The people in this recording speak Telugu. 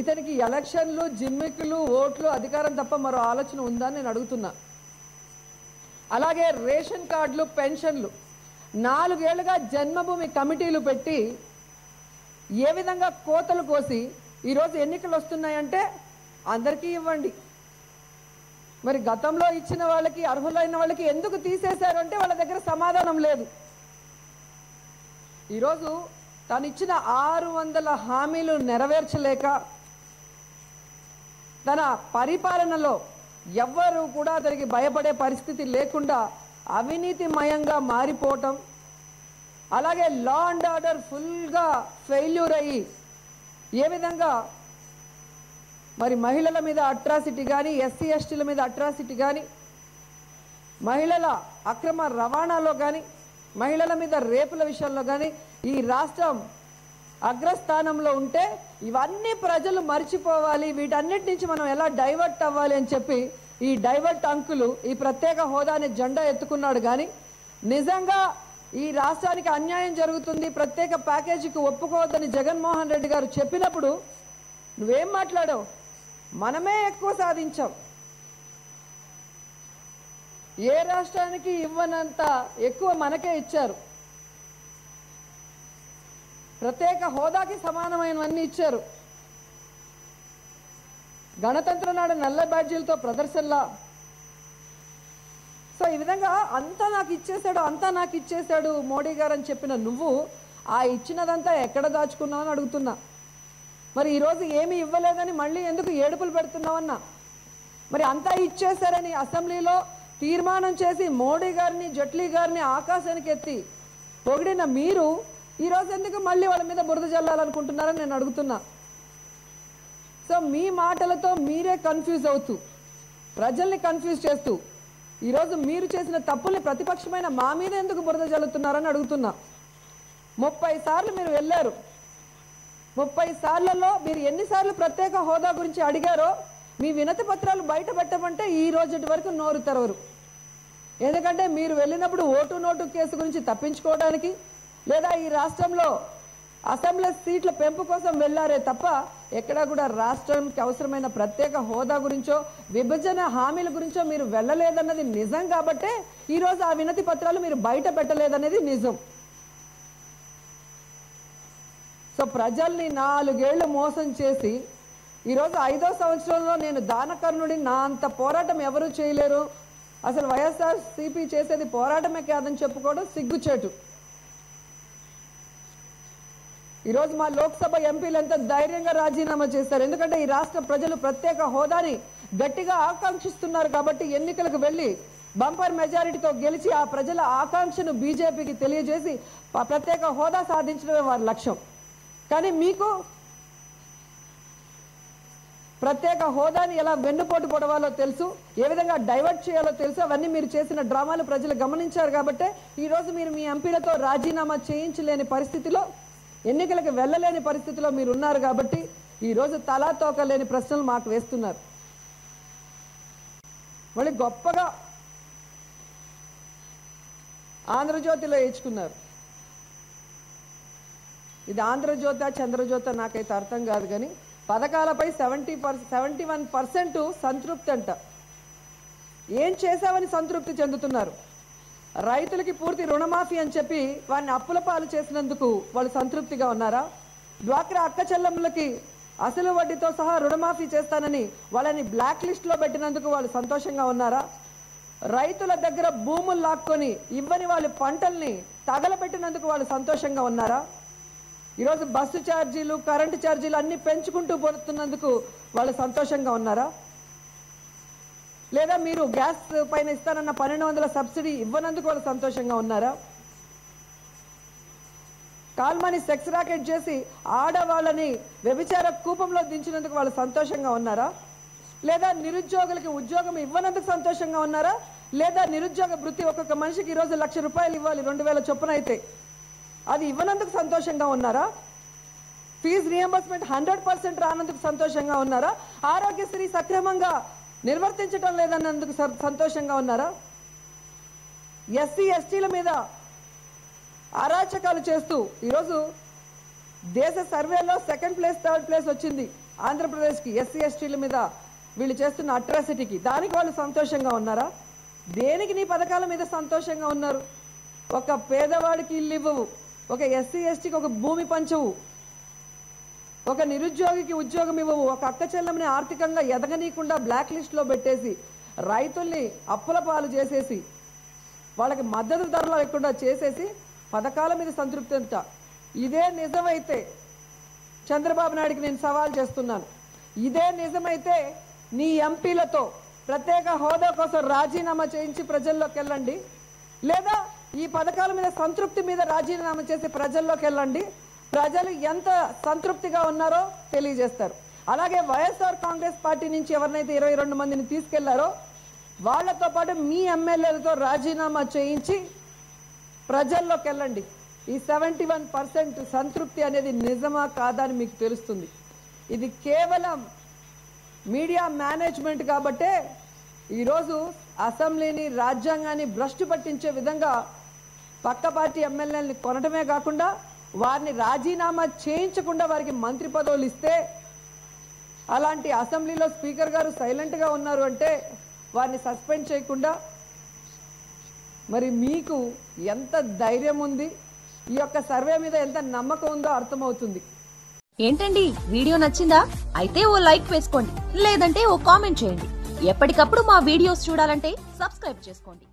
ఇతనికి ఎలక్షన్లు జిమ్మికులు ఓట్లు అధికారం తప్ప మరో ఆలోచన ఉందా అని నేను అడుగుతున్నా. అలాగే రేషన్ కార్డులు పెన్షన్లు నాలుగేళ్ళుగా జన్మభూమి కమిటీలు పెట్టి ఏ విధంగా కోతలు కోసి ఈరోజు ఎన్నికలు వస్తున్నాయంటే అందరికీ ఇవ్వండి. మరి గతంలో ఇచ్చిన వాళ్ళకి అర్హులైన వాళ్ళకి ఎందుకు తీసేశారు అంటే వాళ్ళ దగ్గర సమాధానం లేదు. ఈరోజు తను ఇచ్చిన ఆరు వందల హామీలు నెరవేర్చలేక తన పరిపాలనలో ఎవ్వరూ కూడా అతనికి భయపడే పరిస్థితి లేకుండా అవినీతిమయంగా మారిపోవటం అలాగే లా అండ్ ఆర్డర్ ఫుల్గా ఫెయిల్యూర్ అయ్యి ఏ విధంగా మరి మహిళల మీద అట్రాసిటీ కానీ ఎస్సీ ఎస్టీల మీద అట్రాసిటీ కానీ మహిళల అక్రమ రవాణాలో కానీ మహిళల మీద రేపుల విషయంలో కానీ ఈ రాష్ట్రం అగ్రస్థానంలో ఉంటే ఇవన్నీ ప్రజలు మర్చిపోవాలి. వీటన్నిటి నుంచి మనం ఎలా డైవర్ట్ అవ్వాలి అని చెప్పి ఈ డైవర్ట్ అంకులు ఈ ప్రత్యేక హోదాని జెండా ఎత్తుకున్నాడు కానీ నిజంగా ఈ రాష్ట్రానికి అన్యాయం జరుగుతుంది ప్రత్యేక ప్యాకేజీకి ఒప్పుకోవద్దని జగన్మోహన్ రెడ్డి గారు చెప్పినప్పుడు నువ్వేం మాట్లాడావు? మనమే ఎక్కువ సాధించాం. ఏ రాష్ట్రానికి ఇవ్వనంత ఎక్కువ మనకే ఇచ్చారు. ప్రత్యేక హోదాకి సమానమైనవన్నీ ఇచ్చారు. గణతంత్ర నాడు నల్ల బ్యాడ్జీలతో ప్రదర్శనలా. సో ఈ విధంగా అంతా నాకు ఇచ్చేశాడు అంతా నాకు ఇచ్చేశాడు మోడీ గారు అని చెప్పిన నువ్వు ఆ ఇచ్చినదంతా ఎక్కడ దాచుకున్నావు అని అడుగుతున్నా. మరి ఈరోజు ఏమీ ఇవ్వలేదని మళ్ళీ ఎందుకు ఏడుపులు పెడుతున్నావన్నా? మరి అంతా ఇచ్చేశారని అసెంబ్లీలో తీర్మానం చేసి మోడీ గారిని జట్లీ గారిని ఆకాశానికి ఎత్తి పొగిడిన మీరు ఈరోజు ఎందుకు మళ్ళీ వాళ్ళ మీద బురద జల్లాలనుకుంటున్నారని నేను అడుగుతున్నా. సో మీ మాటలతో మీరే కన్ఫ్యూజ్ అవుతూ ప్రజల్ని కన్ఫ్యూజ్ చేస్తూ ఈరోజు మీరు చేసిన తప్పుల్ని ప్రతిపక్షమైన మా మీద ఎందుకు బురద జల్లుతున్నారని అడుగుతున్నా. ముప్పై సార్లు మీరు వెళ్ళారు. ముప్పై సార్లలో మీరు ఎన్నిసార్లు ప్రత్యేక హోదా గురించి అడిగారో మీ వినతి పత్రాలు బయట పెట్టమంటే ఈ రోజుటి వరకు నోరు తెరవరు. ఎందుకంటే మీరు వెళ్ళినప్పుడు ఓటు నోటు కేసు గురించి తప్పించుకోవడానికి లేదా ఈ రాష్ట్రంలో అసెంబ్లీ సీట్ల పెంపు కోసం వెళ్ళారే తప్ప ఎక్కడా కూడా రాష్ట్రానికి అవసరమైన ప్రత్యేక హోదా గురించో విభజన హామీల గురించో మీరు వెళ్ళలేదన్నది నిజం కాబట్టే ఈరోజు ఆ వినతి పత్రాలు మీరు బయట పెట్టలేదనేది నిజం. సో ప్రజల్ని నాలుగేళ్ళు మోసం చేసి ఈరోజు ఐదో సంవత్సరంలో నేను దానకర్ణుడి నా అంత పోరాటం ఎవరు చేయలేరు. అసలు వైఎస్ఆర్ సిపి చేసేది పోరాటమే కాదని చెప్పుకోవడం సిగ్గుచేటు. ఈరోజు మా లోక్సభ ఎంపీలు ఎంత ధైర్యంగా రాజీనామా చేశారు. ఎందుకంటే ఈ రాష్ట్ర ప్రజలు ప్రత్యేక హోదాని గట్టిగా ఆకాంక్షిస్తున్నారు కాబట్టి ఎన్నికలకు వెళ్ళి బంపర్ మెజారిటీతో గెలిచి ఆ ప్రజల ఆకాంక్షను బీజేపీకి తెలియజేసి ప్రత్యేక హోదా సాధించడమే వారి లక్ష్యం. కానీ మీకు ప్రత్యేక హోదాని ఎలా వెన్నుపోటు పొడవాలో తెలుసు ఏ విధంగా డైవర్ట్ చేయాలో తెలుసు అవన్నీ మీరు చేసిన డ్రామాలు ప్రజలు గమనించారు కాబట్టి ఈరోజు మీరు మీ ఎంపీలతో రాజీనామా చేయించలేని పరిస్థితిలో ఎన్నికలకు వెళ్ళలేని పరిస్థితిలో మీరు ఉన్నారు కాబట్టి ఈ రోజు తలా తోకలేని ప్రశ్నలు మాకు వేస్తున్నారు. మళ్ళీ గొప్పగా ఆంధ్రజ్యోతిలో వేయించుకున్నారు ఇది ఆంధ్రజ్యోత చంద్రజ్యోత నాకైతే అర్థం కాదు కానీ పథకాలపై seventy per seventy one percent సంతృప్తి అంట. ఏం చేశావని సంతృప్తి చెందుతున్నారు? రైతులకి పూర్తి రుణమాఫీ అని చెప్పి వారిని అప్పుల పాలు చేసినందుకు వాళ్ళు సంతృప్తిగా ఉన్నారా? డ్వాక్రా అక్క చెల్లెములకి అసలు వడ్డీతో సహా రుణమాఫీ చేస్తానని వాళ్ళని బ్లాక్ లిస్ట్లో పెట్టినందుకు వాళ్ళు సంతోషంగా ఉన్నారా? రైతుల దగ్గర భూములు లాక్కొని ఇవ్వని వాళ్ళ పంటల్ని తగలబెట్టినందుకు వాళ్ళు సంతోషంగా ఉన్నారా? ఈరోజు బస్సు ఛార్జీలు కరెంటు ఛార్జీలు అన్ని పెంచుకుంటూ పోతున్నందుకు వాళ్ళు సంతోషంగా ఉన్నారా? లేదా మీరు గ్యాస్ పైన ఇస్తానన్న పన్నెండు వందల సబ్సిడీ ఇవ్వనందుకు వాళ్ళు సంతోషంగా ఉన్నారా? కాల్మని సెక్స్ రాకెట్ చేసి ఆడవాళ్ళని వ్యభిచార కూపంలో దించినందుకు వాళ్ళు సంతోషంగా ఉన్నారా? లేదా నిరుద్యోగులకి ఉద్యోగం ఇవ్వనందుకు సంతోషంగా ఉన్నారా? లేదా నిరుద్యోగ వృత్తి ఒక్కొక్క మనిషికి ఈరోజు లక్ష రూపాయలు ఇవ్వాలి రెండు వేల చొప్పున అయితే. అది ఇవ్వనందుకు సంతోషంగా ఉన్నారా? ఫీజు రియంబర్స్మెంట్ హండ్రెడ్ పర్సెంట్ రానందుకు సంతోషంగా ఉన్నారా? ఆరోగ్యశ్రీ సక్రమంగా నిర్వర్తించడం లేదన్నందుకు స- సంతోషంగా ఉన్నారా? ఎస్సీ ఎస్టీల మీద అరాచకాలు చేస్తూ ఈరోజు దేశ సర్వేలో సెకండ్ ప్లేస్ థర్డ్ ప్లేస్ వచ్చింది ఆంధ్రప్రదేశ్కి. ఎస్సీ ఎస్టీల మీద వీళ్ళు చేస్తున్న అట్రాసిటీకి. దానికి వాళ్ళు సంతోషంగా ఉన్నారా? దేనికి నీ పథకాల మీద సంతోషంగా ఉన్నారు? ఒక పేదవాడికి ఇల్లు ఇవ్వవు ఒక ఎస్సీ ఎస్టీకి ఒక భూమి పంచవు. ఒక నిరుద్యోగికి ఉద్యోగం ఇవ్వవు. ఒక అక్క చెల్లెమని ఆర్థికంగా ఎదగనీయకుండా బ్లాక్ లిస్ట్లో పెట్టేసి రైతుల్ని అప్పుల పాలు చేసేసి వాళ్ళకి మద్దతు ధరలు లేకుండా చేసేసి పథకాల మీద సంతృప్తి అంట. ఇదే నిజమైతే చంద్రబాబు నాయుడికి నేను సవాల్ చేస్తున్నాను. ఇదే నిజమైతే నీ ఎంపీలతో ప్రత్యేక హోదా కోసం రాజీనామా చేయించి ప్రజల్లోకి వెళ్ళండి. లేదా ఈ పథకాల మీద సంతృప్తి మీద రాజీనామా చేసి ప్రజల్లోకి వెళ్ళండి. ప్రజలు ఎంత సంతృప్తిగా ఉన్నారో తెలియజేస్తారు. అలాగే వైఎస్ఆర్ కాంగ్రెస్ పార్టీ నుంచి ఎవరినైతే ఇరవై రెండు మందిని తీసుకెళ్ళారో వాళ్ళతో పాటు మీ ఎమ్మెల్యేలతో రాజీనామా చేయించి ప్రజల్లోకి వెళ్ళండి. ఈ సెవెంటీ వన్ పర్సెంట్ సంతృప్తి అనేది నిజమా కాదా అని మీకు తెలుస్తుంది. ఇది కేవలం మీడియా మేనేజ్మెంట్ కాబట్టే ఈరోజు అసెంబ్లీని రాజ్యాంగాన్ని భ్రష్టు పట్టించే విధంగా పక్క పార్టీ ఎమ్మెల్యేలని కొనటమే కాకుండా వారిని రాజీనామా చేయించకుండా వారికి మంత్రి పదవులు ఇస్తే అలాంటి అసెంబ్లీలో స్పీకర్ గారు సైలెంట్గా ఉన్నారు అంటే వారిని సస్పెండ్ చేయకుండా మరి మీకు ఎంత ధైర్యం ఉంది? ఈ యొక్క సర్వే మీద ఎంత నమ్మకం ఉందో అర్థమవుతుంది. ఏంటండి? వీడియో నచ్చిందా? అయితే ఓ లైక్ వేసుకోండి. లేదంటే ఓ కామెంట్ చేయండి. ఎప్పటికప్పుడు మా వీడియోస్ చూడాలంటే సబ్స్క్రైబ్ చేసుకోండి.